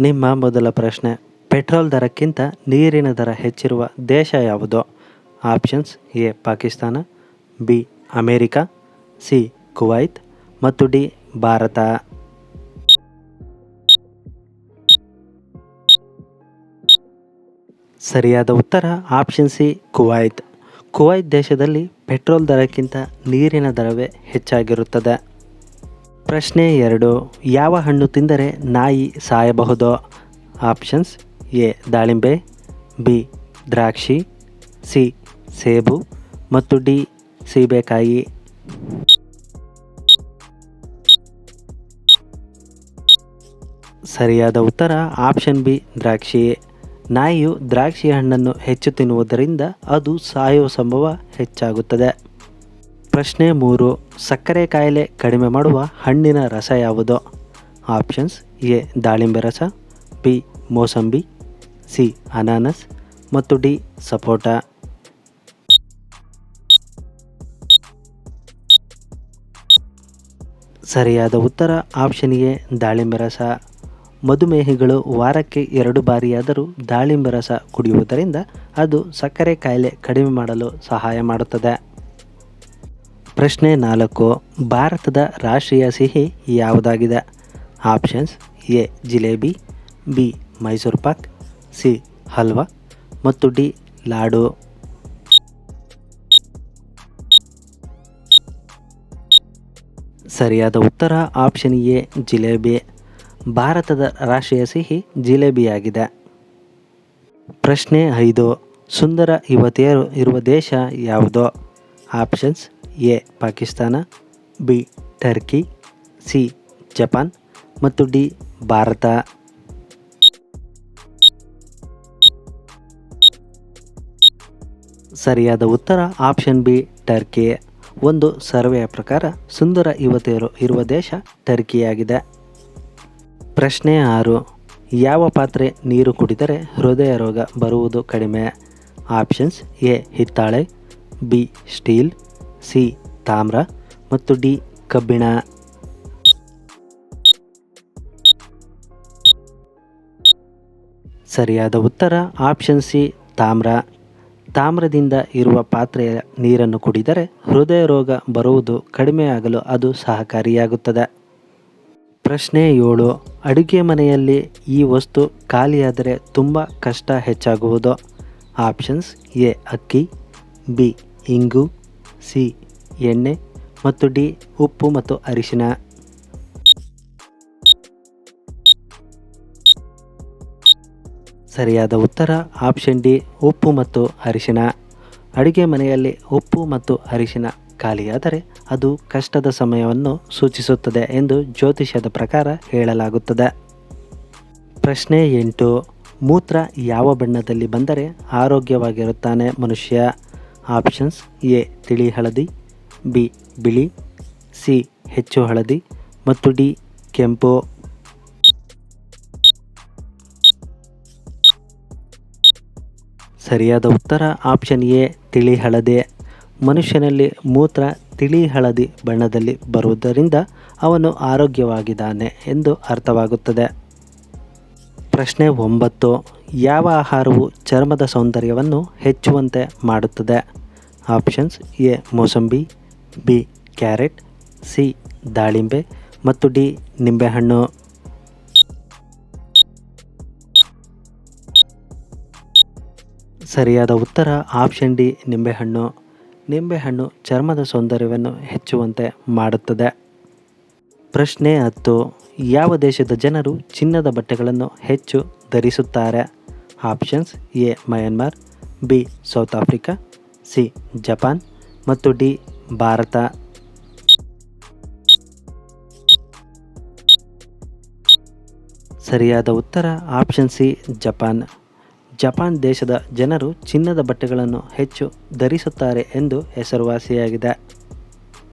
ನಿಮ್ಮ ಮೊದಲ ಪ್ರಶ್ನೆ. ಪೆಟ್ರೋಲ್ ದರಕ್ಕಿಂತ ನೀರಿನ ದರ ಹೆಚ್ಚಿರುವ ದೇಶ ಯಾವುದು? Options A, Pakistan, B, America, C, Kuwait ಮತ್ತು ಡಿ, ಭಾರತ. ಸರಿಯಾದ ಉತ್ತರ ಆಪ್ಷನ್ ಸಿ, ಕುವೈತ್. ಕುವೈತ್ ದೇಶದಲ್ಲಿ ಪೆಟ್ರೋಲ್ ದರಕ್ಕಿಂತ ನೀರಿನ ದರವೇ ಹೆಚ್ಚಾಗಿರುತ್ತದೆ. ಪ್ರಶ್ನೆ ಎರಡು. ಯಾವ ಹಣ್ಣು ತಿಂದರೆ ನಾಯಿ ಸಾಯಬಹುದು? ಆಪ್ಷನ್ಸ್ ಎ, ದಾಳಿಂಬೆ, ಬಿ, ದ್ರಾಕ್ಷಿ, ಸಿ, ಸೇಬು ಮತ್ತು ಡಿ, ಸೀಬೆಕಾಯಿ. ಸರಿಯಾದ ಉತ್ತರ ಆಪ್ಷನ್ ಬಿ, ದ್ರಾಕ್ಷಿ. ನಾಯಿಯು ದ್ರಾಕ್ಷಿ ಹಣ್ಣನ್ನು ಹೆಚ್ಚು ತಿನ್ನುವುದರಿಂದ ಅದು ಸಾಯುವ ಸಂಭವ ಹೆಚ್ಚಾಗುತ್ತದೆ. ಪ್ರಶ್ನೆ ಮೂರು, ಸಕ್ಕರೆ ಕಾಯಿಲೆ ಕಡಿಮೆ ಮಾಡುವ ಹಣ್ಣಿನ ರಸ ಯಾವುದು? ಆಪ್ಷನ್ಸ್, ಎ, ದಾಳಿಂಬೆ ರಸ, ಬಿ, ಮೋಸಂಬಿ, ಸಿ, ಅನಾನಸ್, ಮತ್ತು ಡಿ, ಸಪೋಟ. ಸರಿಯಾದ ಉತ್ತರ, ಆಪ್ಷನ್ ಎ, ದಾಳಿಂಬೆ ರಸ. ಮಧುಮೇಹಿಗಳು ವಾರಕ್ಕೆ ಎರಡು ಬಾರಿಯಾದರೂ ದಾಳಿಂಬೆ ರಸ ಕುಡಿಯುವುದರಿಂದ ಅದು ಸಕ್ಕರೆ ಕಾಯಿಲೆ ಕಡಿಮೆ ಮಾಡಲು ಸಹಾಯ ಮಾಡುತ್ತದೆ. ಪ್ರಶ್ನೆ ನಾಲ್ಕು, ಭಾರತದ ರಾಷ್ಟ್ರೀಯ ಸಿಹಿ ಯಾವುದಾಗಿದೆ? Options, A, jalebi, B, Mysore pak, C, halwa ಮತ್ತು ಡಿ, ಲಾಡು. ಸರಿಯಾದ ಉತ್ತರ ಆಪ್ಷನ್ ಎ, ಜಿಲೇಬಿ. ಭಾರತದ ರಾಷ್ಟ್ರೀಯ ಸಿಹಿ ಜಿಲೇಬಿಯಾಗಿದೆ. ಪ್ರಶ್ನೆ ಐದು, ಸುಂದರ ಯುವತಿಯರು ಇರುವ ದೇಶ ಯಾವುದು? Options A, Pakistan, B, Turkey, C, Japan ಮತ್ತು ಡಿ, ಭಾರತ. ಸರಿಯಾದ ಉತ್ತರ ಆಪ್ಷನ್ ಬಿ, ಟರ್ಕಿ. ಒಂದು ಸರ್ವೆಯ ಪ್ರಕಾರ ಸುಂದರ ಯುವತಿಯರು ಇರುವ ದೇಶ ಟರ್ಕಿಯಾಗಿದೆ. ಪ್ರಶ್ನೆ ಆರು, ಯಾವ ಪಾತ್ರೆ ನೀರು ಕುಡಿದರೆ ಹೃದಯ ರೋಗ ಬರುವುದು ಕಡಿಮೆ? ಆಪ್ಷನ್ಸ್ ಎ, ಹಿತ್ತಾಳೆ, ಬಿ, ಸ್ಟೀಲ್ ಸಿ ತಾಮ್ರ ಮತ್ತು ಡಿ ಕಬ್ಬಿಣ. ಸರಿಯಾದ ಉತ್ತರ ಆಪ್ಷನ್ ಸಿ ತಾಮ್ರ. ತಾಮ್ರದಿಂದ ಇರುವ ಪಾತ್ರೆಯ ನೀರನ್ನು ಕುಡಿದರೆ ಹೃದಯ ರೋಗ ಬರುವುದು ಕಡಿಮೆಯಾಗಲು ಅದು ಸಹಕಾರಿಯಾಗುತ್ತದೆ. ಪ್ರಶ್ನೆ ಏಳು, ಅಡುಗೆ ಮನೆಯಲ್ಲಿ ಈ ವಸ್ತು ಖಾಲಿಯಾದರೆ ತುಂಬ ಕಷ್ಟ ಹೆಚ್ಚಾಗುವುದು. ಆಪ್ಷನ್ಸ್ ಎ, ಅಕ್ಕಿ, ಬಿ, ಇಂಗು. ಸಿ, ಎಣ್ಣೆ ಮತ್ತು ಡಿ, ಉಪ್ಪು ಮತ್ತು ಅರಿಶಿನ ಸರಿಯಾದ ಉತ್ತರ, ಆಪ್ಷನ್ ಡಿ, ಉಪ್ಪು ಮತ್ತು ಅರಿಶಿನ ಅಡುಗೆ ಮನೆಯಲ್ಲಿ ಉಪ್ಪು ಮತ್ತು ಅರಿಶಿನ ಖಾಲಿಯಾದರೆ ಅದು ಕಷ್ಟದ ಸಮಯವನ್ನು ಸೂಚಿಸುತ್ತದೆ ಎಂದು ಜ್ಯೋತಿಷ್ಯದ ಪ್ರಕಾರ ಹೇಳಲಾಗುತ್ತದೆ. ಪ್ರಶ್ನೆ ಎಂಟು, ಮೂತ್ರ ಯಾವ ಬಣ್ಣದಲ್ಲಿ ಬಂದರೆ ಆರೋಗ್ಯವಾಗಿರುತ್ತಾನೆ ಮನುಷ್ಯ? ಆಪ್ಷನ್ಸ್ ಎ, ತಿಳಿ ಹಳದಿ, ಬಿ, ಬಿಳಿ, ಸಿ, ಹೆಚ್ಚು ಹಳದಿ ಮತ್ತು ಡಿ, ಕೆಂಪು. ಸರಿಯಾದ ಉತ್ತರ ಆಪ್ಷನ್ ಎ, ತಿಳಿ ಹಳದಿ. ಮನುಷ್ಯನಲ್ಲಿ ಮೂತ್ರ ತಿಳಿ ಹಳದಿ ಬಣ್ಣದಲ್ಲಿ ಬರುವುದರಿಂದ ಅವನು ಆರೋಗ್ಯವಾಗಿದ್ದಾನೆ ಎಂದು ಅರ್ಥವಾಗುತ್ತದೆ. ಪ್ರಶ್ನೆ ಒಂಬತ್ತು, ಯಾವ ಆಹಾರವು ಚರ್ಮದ ಸೌಂದರ್ಯವನ್ನು ಹೆಚ್ಚುವಂತೆ ಮಾಡುತ್ತದೆ? ಆಪ್ಷನ್ಸ್ ಎ ಮೋಸಂಬಿ, ಬಿ ಕ್ಯಾರೆಟ್, ಸಿ ದಾಳಿಂಬೆ ಮತ್ತು ಡಿ ನಿಂಬೆಹಣ್ಣು. ಸರಿಯಾದ ಉತ್ತರ ಆಪ್ಷನ್ ಡಿ ನಿಂಬೆಹಣ್ಣು. ನಿಂಬೆಹಣ್ಣು ಚರ್ಮದ ಸೌಂದರ್ಯವನ್ನು ಹೆಚ್ಚುವಂತೆ ಮಾಡುತ್ತದೆ. ಪ್ರಶ್ನೆ ಹತ್ತು, ಯಾವ ದೇಶದ ಜನರು ಚಿನ್ನದ ಬಟ್ಟೆಗಳನ್ನು ಹೆಚ್ಚು ಧರಿಸುತ್ತಾರೆ? Options A Myanmar, B South Africa C, Japan ಮತ್ತು ಡಿ, ಭಾರತ. ಸರಿಯಾದ ಉತ್ತರ, ಆಪ್ಷನ್ ಸಿ, ಜಪಾನ್. ಜಪಾನ್ ದೇಶದ ಜನರು ಚಿನ್ನದ ಬಟ್ಟೆಗಳನ್ನು ಹೆಚ್ಚು ಧರಿಸುತ್ತಾರೆ ಎಂದು ಹೆಸರುವಾಸಿಯಾಗಿದೆ.